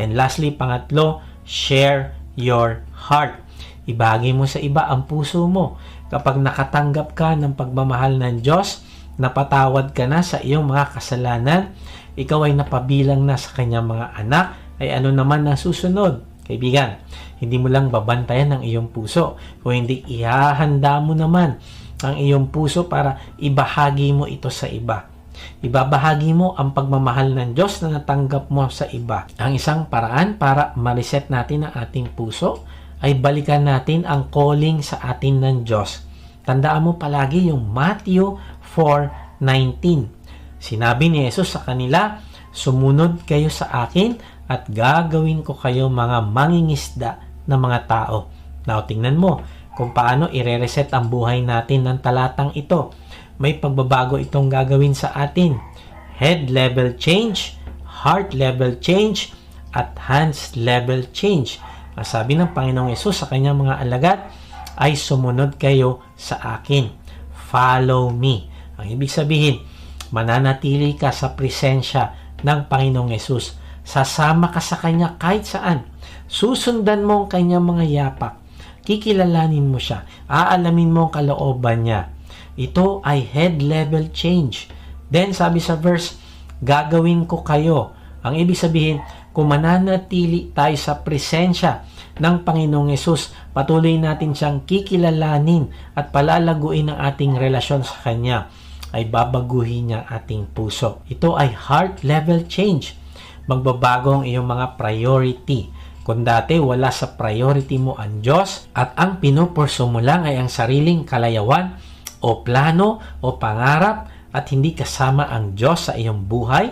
And lastly, pangatlo, share your heart. Ibahagi mo sa iba ang puso mo. Kapag nakatanggap ka ng pagmamahal ng Diyos, napatawad ka na sa iyong mga kasalanan, ikaw ay napabilang na sa kanyang mga anak, ay ano naman na susunod? Kaibigan, hindi mo lang babantayan ang iyong puso, kung hindi ihahanda mo naman ang iyong puso para ibahagi mo ito sa iba. Ibabahagi mo ang pagmamahal ng Diyos na natanggap mo sa iba. Ang isang paraan para ma-reset natin ang ating puso ay balikan natin ang calling sa atin ng Diyos. Tandaan mo palagi yung Matthew 4.19. Sinabi ni Jesus sa kanila, Sumunod kayo sa akin at gagawin ko kayo mga mangingisda ng mga tao. Now, tingnan mo kung paano ire-reset ang buhay natin ng talatang ito. May pagbabago itong gagawin sa atin. Head level change, heart level change, at hands level change. Ang sabi ng Panginoong Yesus sa kanyang mga alagad ay sumunod kayo sa akin. Follow me. Ang ibig sabihin, mananatili ka sa presensya ng Panginoong Yesus. Sasama ka sa Kanya kahit saan. Susundan mo ang Kanyang mga yapak. Kikilalanin mo siya. Aalamin mo ang kalooban niya. Ito ay head level change. Then sabi sa verse, gagawin ko kayo. Ang ibig sabihin, kung mananatili tayo sa presensya ng Panginoong Yesus, patuloy natin siyang kikilalanin at palalaguin ang ating relasyon sa Kanya ay babaguhin niya ating puso. Ito ay heart level change. Magbabago ang iyong mga priority. Kung dati wala sa priority mo ang Diyos at ang pinupurso mo lang ay ang sariling kalayawan o plano o pangarap at hindi kasama ang Diyos sa iyong buhay,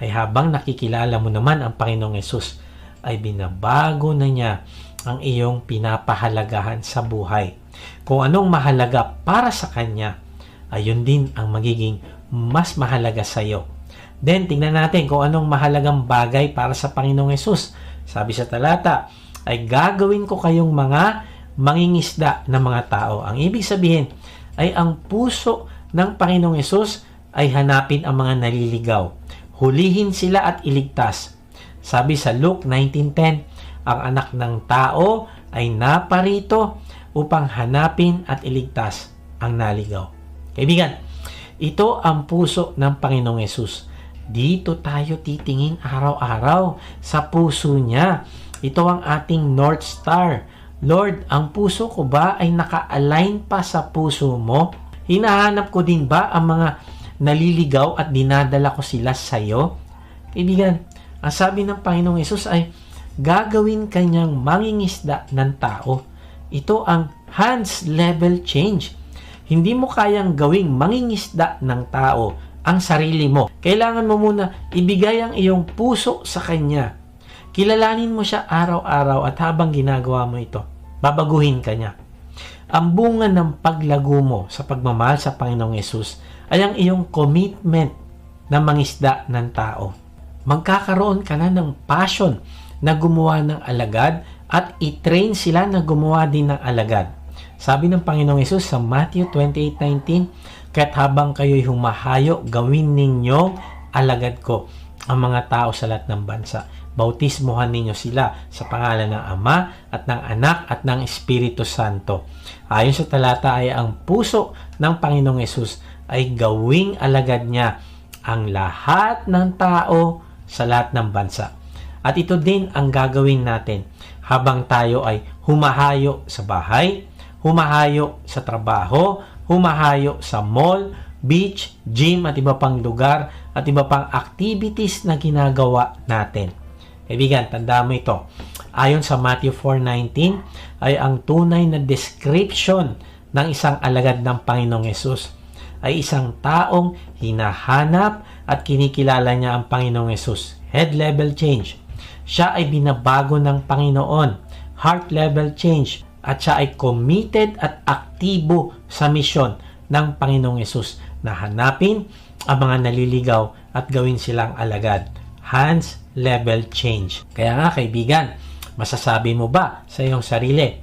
ay habang nakikilala mo naman ang Panginoong Yesus, ay binabago na niya ang iyong pinapahalagahan sa buhay. Kung anong mahalaga para sa Kanya, ayun din ang magiging mas mahalaga sa iyo. Then, tingnan natin kung anong mahalagang bagay para sa Panginoong Yesus. Sabi sa talata, ay gagawin ko kayong mga mangingisda ng mga tao. Ang ibig sabihin ay ang puso ng Panginoong Yesus ay hanapin ang mga naliligaw. Hulihin sila at iligtas. Sabi sa Luke 19.10, ang anak ng tao ay naparito upang hanapin at iligtas ang naligaw. Kaibigan, ito ang puso ng Panginoong Yesus. Dito tayo titingin araw-araw sa puso niya. Ito ang ating North Star. Lord, ang puso ko ba ay naka-align pa sa puso mo? Hinahanap ko din ba ang mga naliligaw at dinadala ko sila sa iyo? Kaibigan, ang sabi ng Panginoong Yesus ay gagawin kanyang mangingisda ng tao. Ito ang hands level change. Hindi mo kayang gawing mangingisda ng tao ang sarili mo. Kailangan mo muna ibigay ang iyong puso sa Kanya. Kilalanin mo siya araw-araw at habang ginagawa mo ito, babaguhin ka niya. Ang bunga ng paglago mo sa pagmamahal sa Panginoong Yesus ay ang iyong commitment na mangisda ng tao. Magkakaroon ka na ng passion na gumawa ng alagad at i-train sila na gumawa din ng alagad. Sabi ng Panginoong Yesus sa Matthew 28.19, Kaya't habang kayo'y humahayo, gawin ninyo alagad ko ang mga tao sa lahat ng bansa. Bautismohan ninyo sila sa pangalan ng Ama at ng Anak at ng Espiritu Santo. Ayon sa talata ay ang puso ng Panginoong Yesus ay gawing alagad niya ang lahat ng tao sa lahat ng bansa. At ito din ang gagawin natin habang tayo ay humahayo sa bahay, humahayo sa trabaho, humahayo sa mall, beach, gym at iba pang lugar at iba pang activities na ginagawa natin. Kaibigan, tanda mo ito. Ayon sa Matthew 4.19 ay ang tunay na description ng isang alagad ng Panginoong Yesus ay isang taong hinahanap at kinikilala niya ang Panginoong Yesus. Head level change. Siya ay binabago ng Panginoon. Heart level change at siya ay committed at aktibo sa misyon ng Panginoong Yesus na hanapin ang mga naliligaw at gawin silang alagad. Hands level change. Kaya nga kaibigan, masasabi mo ba sa iyong sarili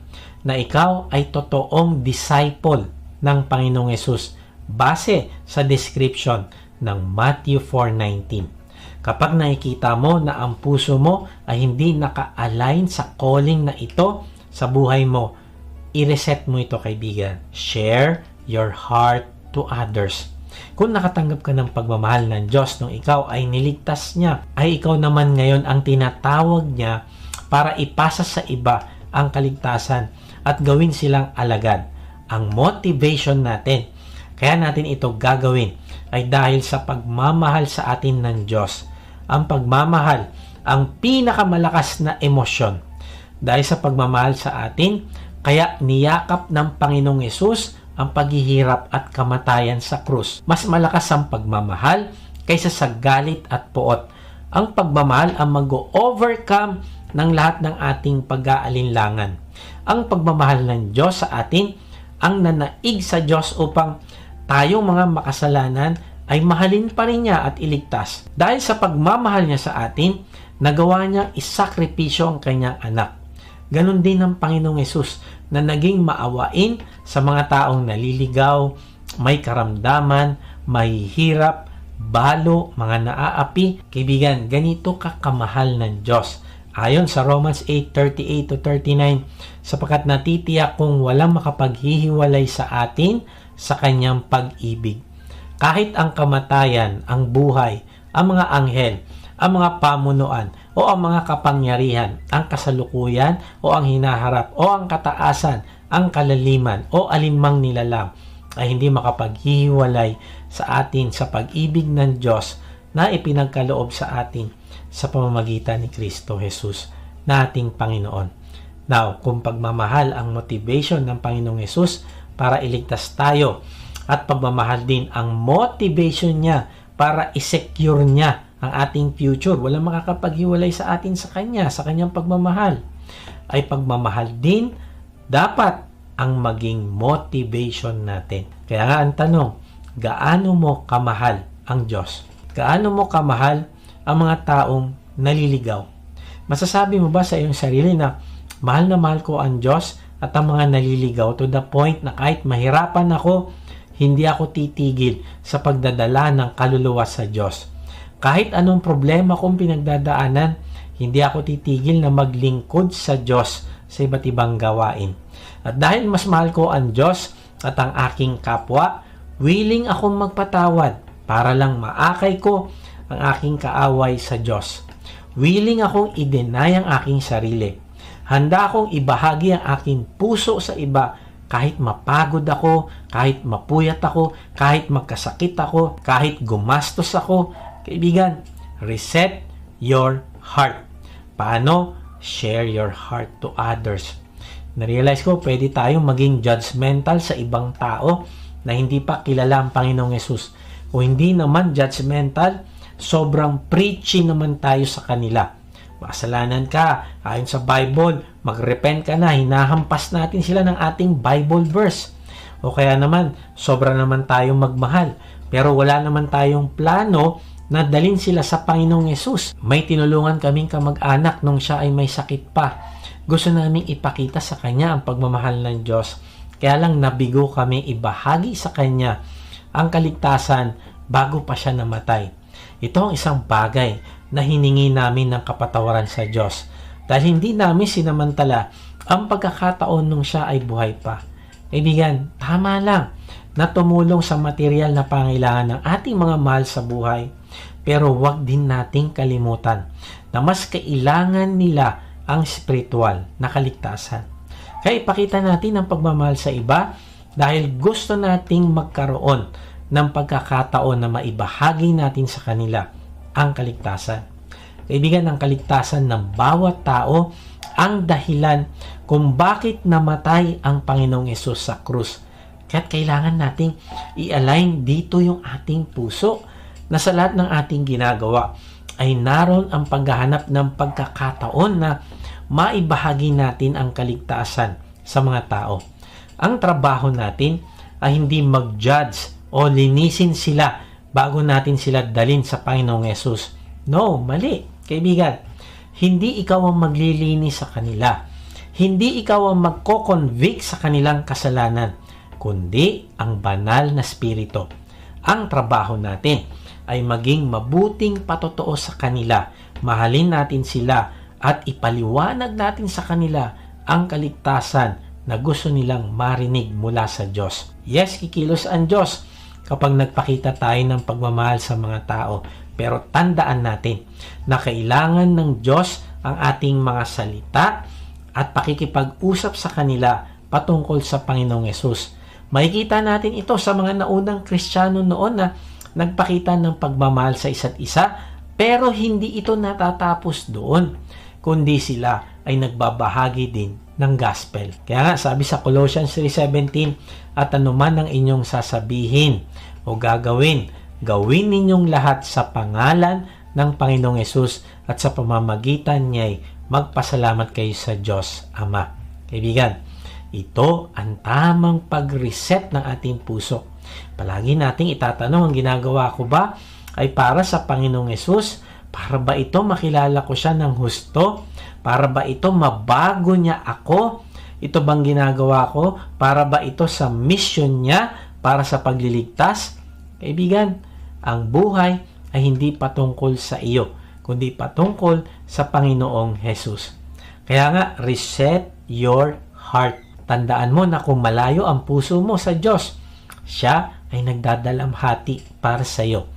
na ikaw ay totoong disciple ng Panginoong Yesus base sa description ng Matthew 4.19. Kapag nakikita mo na ang puso mo ay hindi naka-align sa calling na ito sa buhay mo, i-reset mo ito kaibigan. Share your heart to others. Kung nakatanggap ka ng pagmamahal ng Diyos nung ikaw ay niligtas niya, ay ikaw naman ngayon ang tinatawag niya para ipasa sa iba ang kaligtasan at gawin silang alagad. Ang motivation natin, kaya natin ito gagawin, ay dahil sa pagmamahal sa atin ng Diyos. Ang pagmamahal, ang pinakamalakas na emosyon. Dahil sa pagmamahal sa atin, kaya niyakap ng Panginoong Yesus ang paghihirap at kamatayan sa krus. Mas malakas ang pagmamahal kaysa sa galit at poot. Ang pagmamahal ang mag-overcome ng lahat ng ating pag-aalinlangan. Ang pagmamahal ng Diyos sa atin ang nanaig sa Diyos upang tayong mga makasalanan ay mahalin pa rin niya at iligtas. Dahil sa pagmamahal niya sa atin, nagawa niya isakripisyo ang kanyang anak. Ganon din ang Panginoong Yesus na naging maawain sa mga taong naliligaw, may karamdaman, may hirap, balo, mga naaapi. Kaibigan, ganito kakamahal ng Diyos. Ayon sa Romans 8:38 to 39, sapagkat natitiyak kung walang makapaghihiwalay sa atin sa kanyang pag-ibig. Kahit ang kamatayan, ang buhay, ang mga anghel, ang mga pamunuan, o ang mga kapangyarihan, ang kasalukuyan o ang hinaharap o ang kataasan, ang kalaliman o alimang nilalang ay hindi makapaghihiwalay sa atin sa pag-ibig ng Diyos na ipinagkaloob sa atin sa pamamagitan ni Kristo Jesus na ating Panginoon. Now, kung pagmamahal ang motivation ng Panginoong Yesus para iligtas tayo at pagmamahal din ang motivation niya para isecure niya ang ating future. Walang makakapaghiwalay sa atin sa Kanya, sa Kanyang pagmamahal. Ay pagmamahal din dapat ang maging motivation natin. Kaya ang tanong, gaano mo kamahal ang Diyos? Gaano mo kamahal ang mga taong naliligaw? Masasabi mo ba sa iyong sarili na mahal na mahal ko ang Diyos at ang mga naliligaw to the point na kahit mahirapan ako, hindi ako titigil sa pagdadala ng kaluluwa sa Diyos kahit anong problema kong pinagdadaanan, hindi ako titigil na maglingkod sa Diyos sa iba't ibang gawain. At dahil mas mahal ko ang Diyos at ang aking kapwa, willing akong magpatawad para lang maakay ko ang aking kaaway sa Diyos. Willing akong i-deny ang aking sarili. Handa akong ibahagi ang aking puso sa iba kahit mapagod ako, kahit mapuyat ako, kahit magkasakit ako, kahit gumastos ako, Kaibigan, reset your heart. Paano? Share your heart to others. Na-realize ko, pwede tayong maging judgmental sa ibang tao na hindi pa kilala ang Panginoong Yesus. O hindi naman judgmental, sobrang preachy naman tayo sa kanila. Makasalanan ka, ayon sa Bible, magrepent ka na, hinahampas natin sila ng ating Bible verse. O kaya naman, sobra naman tayong magmahal. Pero wala naman tayong plano na dalin sila sa Panginoong Yesus. May tinulungan kaming kamag-anak nung siya ay may sakit pa. Gusto naming ipakita sa kanya ang pagmamahal ng Diyos. Kaya lang nabigo kami ibahagi sa kanya ang kaligtasan bago pa siya namatay. Ito ang isang bagay na hiningi namin ng kapatawaran sa Diyos dahil hindi namin sinamantala ang pagkakataon nung siya ay buhay pa. Kaibigan, tama lang na tumulong sa material na pangailangan ng ating mga mahal sa buhay pero wag din nating kalimutan na mas kailangan nila ang spiritual na kaligtasan. Kaya ipakita natin ang pagmamahal sa iba dahil gusto nating magkaroon ng pagkakataon na maibahagi natin sa kanila ang kaligtasan. Kaibigan, ang kaligtasan ng bawat tao ang dahilan kung bakit namatay ang Panginoong Yesus sa krus. Kaya kailangan nating i-align dito yung ating puso na sa lahat ng ating ginagawa ay naroon ang paghahanap ng pagkakataon na maibahagi natin ang kaligtasan sa mga tao. Ang trabaho natin ay hindi mag-judge o linisin sila bago natin sila dalin sa Panginoong Yesus. No, mali. Kaibigan, hindi ikaw ang maglilinis sa kanila. Hindi ikaw ang magko-convict sa kanilang kasalanan, kundi ang banal na spirito. Ang trabaho natin ay maging mabuting patotoo sa kanila. Mahalin natin sila at ipaliwanag natin sa kanila ang kaligtasan na gusto nilang marinig mula sa Diyos. Yes, kikilos ang Diyos kapag nagpakita tayo ng pagmamahal sa mga tao. Pero tandaan natin na kailangan ng Diyos ang ating mga salita at pakikipag-usap sa kanila patungkol sa Panginoong Yesus. Makikita natin ito sa mga naunang Kristiyano noon na nagpakita ng pagmamahal sa isa't isa pero hindi ito natatapos doon kundi sila ay nagbabahagi din ng gospel. Kaya nga sabi sa Colossians 3.17 at anuman ang inyong sasabihin o gagawin, gawin ninyong lahat sa pangalan ng Panginoong Yesus at sa pamamagitan niya'y magpasalamat kayo sa Diyos Ama. Kaibigan, ito ang tamang pag-reset ng ating puso. Palagi nating itatanong ang ginagawa ko ba ay para sa Panginoong Yesus? Para ba ito makilala ko siya ng husto? Para ba ito mabago niya ako? Ito bang ginagawa ko? Para ba ito sa mission niya? Para sa pagliligtas? Kaibigan, ang buhay ay hindi patungkol sa iyo, kundi patungkol sa Panginoong Jesus. Kaya nga, reset your heart. Tandaan mo na kung malayo ang puso mo sa Diyos, siya ay nagdadalamhati para sa iyo.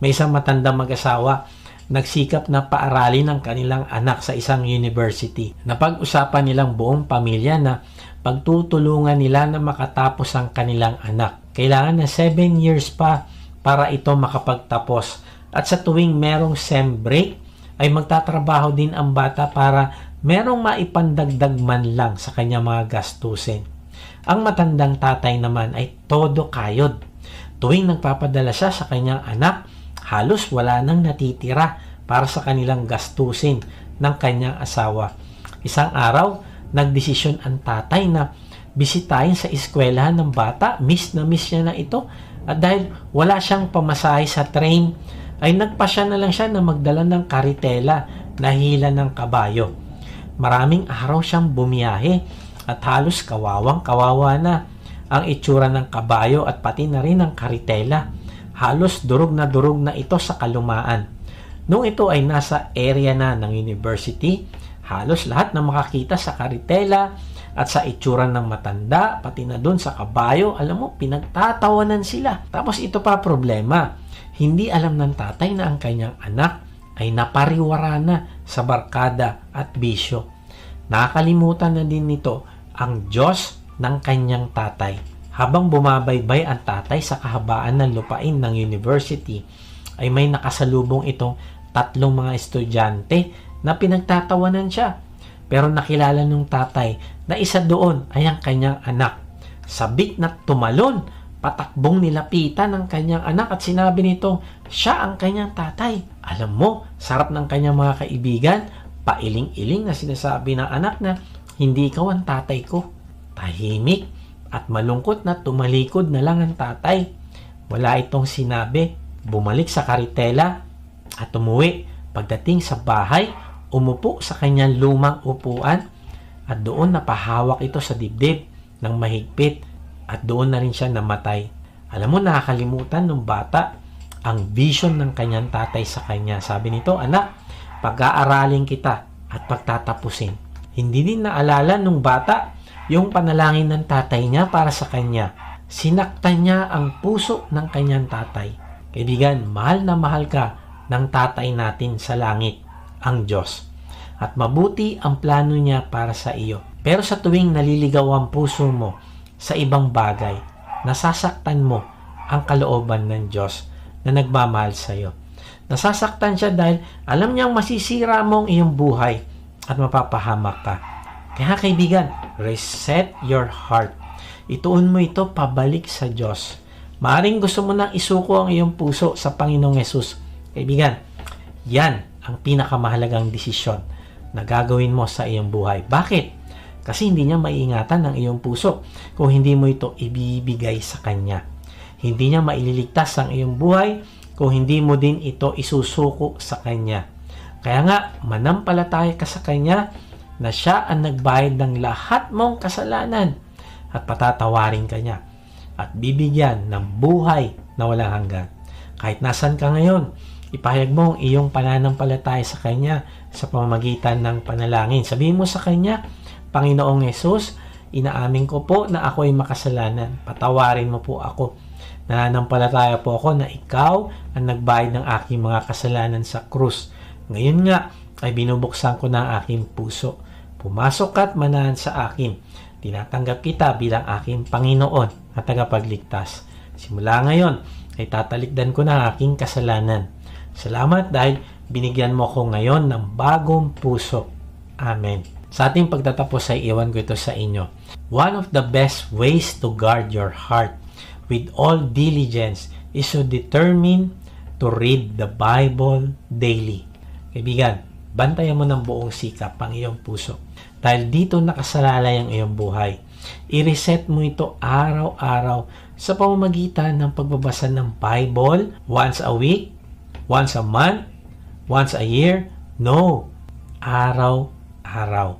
May isang matandang mag-asawa nagsikap na paaralin ang kanilang anak sa isang university. Napag-usapan nilang buong pamilya na pagtutulungan nila na makatapos ang kanilang anak. Kailangan na 7 years pa para ito makapagtapos. At sa tuwing merong sem break, ay magtatrabaho din ang bata para merong maipandagdag man lang sa kanyang mga gastusin. Ang matandang tatay naman ay todo kayod. Tuwing nagpapadala siya sa kanyang anak, halos wala nang natitira para sa kanilang gastusin ng kanyang asawa. Isang araw, nagdesisyon ang tatay na bisitahin sa eskwelahan ng bata. Miss na miss niya na ito. At dahil wala siyang pamasahe sa train, ay nagpasya na lang siya na magdala ng karitela na hila ng kabayo. Maraming araw siyang bumiyahe at halos kawawang kawawa na ang itsura ng kabayo at pati na rin ang karitela halos durog na durog na ito sa kalumaan. Nung ito ay nasa area na ng university, halos lahat na makakita sa karitela at sa itsura ng matanda, pati na doon sa kabayo, alam mo, pinagtatawanan sila. Tapos ito pa problema, hindi alam ng tatay na ang kanyang anak ay napariwara na sa barkada at bisyo. Nakalimutan na din nito ang Diyos ng kanyang tatay. Habang bumabaybay ang tatay sa kahabaan ng lupain ng university, ay may nakasalubong itong tatlong mga estudyante na pinagtatawanan siya. Pero nakilala nung tatay na isa doon ay ang kanyang anak. Sabik na tumalon, patakbong nilapitan ng kanyang anak at sinabi nito, siya ang kanyang tatay. Alam mo, sarap ng kanyang mga kaibigan, pailing-iling na sinasabi ng anak na, hindi ikaw ang tatay ko. Tahimik at malungkot na tumalikod na lang ang tatay. Wala itong sinabi. Bumalik sa karitela at umuwi. Pagdating sa bahay, umupo sa kanyang lumang upuan at doon napahawak ito sa dibdib ng mahigpit at doon na rin siya namatay. Alam mo, nakakalimutan ng bata ang vision ng kanyang tatay sa kanya. Sabi nito, anak, pag-aaralin kita at pagtatapusin. Hindi din naalala nung bata yung panalangin ng tatay niya para sa kanya. Sinaktan niya ang puso ng kanyang tatay. Kaibigan, mahal na mahal ka ng tatay natin sa langit, ang Diyos. At mabuti ang plano niya para sa iyo. Pero sa tuwing naliligaw ang puso mo sa ibang bagay, nasasaktan mo ang kalooban ng Diyos na nagmamahal sa iyo. Nasasaktan siya dahil alam niyang masisira mo ang iyong buhay at mapapahamak ka. Kaya kaibigan, reset your heart. Ituon mo ito pabalik sa Diyos. Maaring gusto mo nang isuko ang iyong puso sa Panginoong Yesus. Kaibigan, yan ang pinakamahalagang desisyon na gagawin mo sa iyong buhay. Bakit? Kasi hindi niya maiingatan ang iyong puso kung hindi mo ito ibibigay sa Kanya. Hindi niya maililigtas ang iyong buhay kung hindi mo din ito isusuko sa Kanya. Kaya nga, manampalataya ka sa Kanya na siya ang nagbayad ng lahat mong kasalanan at patatawarin ka niya at bibigyan ng buhay na walang hanggan. Kahit nasan ka ngayon, ipahayag mo ang iyong pananampalataya sa Kanya sa pamamagitan ng panalangin. Sabihin mo sa Kanya, Panginoong Yesus, inaamin ko po na ako ay makasalanan. Patawarin mo po ako. Nananampalataya po ako na ikaw ang nagbayad ng aking mga kasalanan sa krus. Ngayon nga ay binubuksan ko na ang aking puso. Pumasok ka at manahan sa akin. Tinatanggap kita bilang aking Panginoon at tagapagligtas. Simula ngayon ay tatalikdan ko na aking kasalanan. Salamat dahil binigyan mo ko ngayon ng bagong puso. Amen. Sa ating pagtatapos ay iwan ko ito sa inyo. One of the best ways to guard your heart with all diligence is to determine to read the Bible daily. Kaibigan, bantayan mo ng buong sikap ang iyong puso. Dahil dito nakasalalay ang iyong buhay. I-reset mo ito araw-araw sa pamamagitan ng pagbabasa ng Bible once a week, once a month, once a year. No, araw-araw.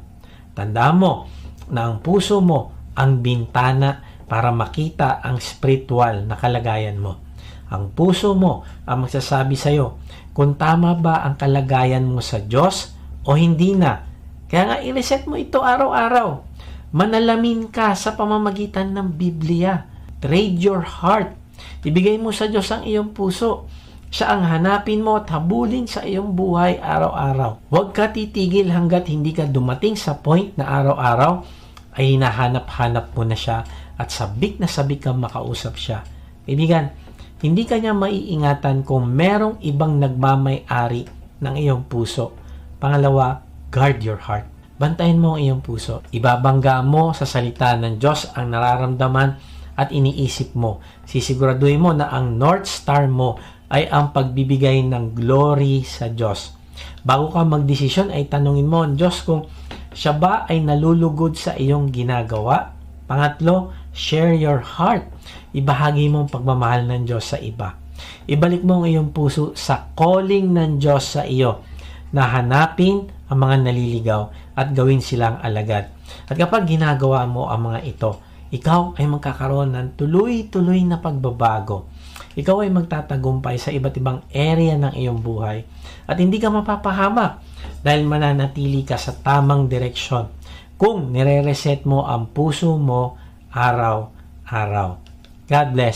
Tandaan mo na ang puso mo ang bintana para makita ang spiritual na kalagayan mo. Ang puso mo ang magsasabi sa iyo kung tama ba ang kalagayan mo sa Diyos o hindi na. Kaya nga i-reset mo ito araw-araw. Manalamin ka sa pamamagitan ng Biblia. Trade your heart. Ibigay mo sa Diyos ang iyong puso. Siya ang hanapin mo at habulin sa iyong buhay araw-araw. Huwag ka titigil hanggat hindi ka dumating sa point na araw-araw ay hinahanap-hanap mo na siya at sabik na sabik kang makausap siya. Kaibigan, hindi ka niya maiingatan kung merong ibang nagmamay-ari ng iyong puso. Pangalawa, guard your heart. Bantayan mo ang iyong puso. Ibabangga mo sa salita ng Diyos ang nararamdaman at iniisip mo. Sisiguraduhin mo na ang North Star mo ay ang pagbibigay ng glory sa Diyos. Bago ka magdesisyon ay tanungin mo ang Diyos kung siya ba ay nalulugod sa iyong ginagawa. Pangatlo, share your heart. Ibahagi mo ang pagmamahal ng Diyos sa iba. Ibalik mo ang iyong puso sa calling ng Diyos sa iyo na hanapin ang mga naliligaw at gawin silang alagad. At kapag ginagawa mo ang mga ito, ikaw ay magkakaroon ng tuloy-tuloy na pagbabago. Ikaw ay magtatagumpay sa iba't ibang area ng iyong buhay at hindi ka mapapahamak dahil mananatili ka sa tamang direksyon kung nire-reset mo ang puso mo araw-araw. God bless.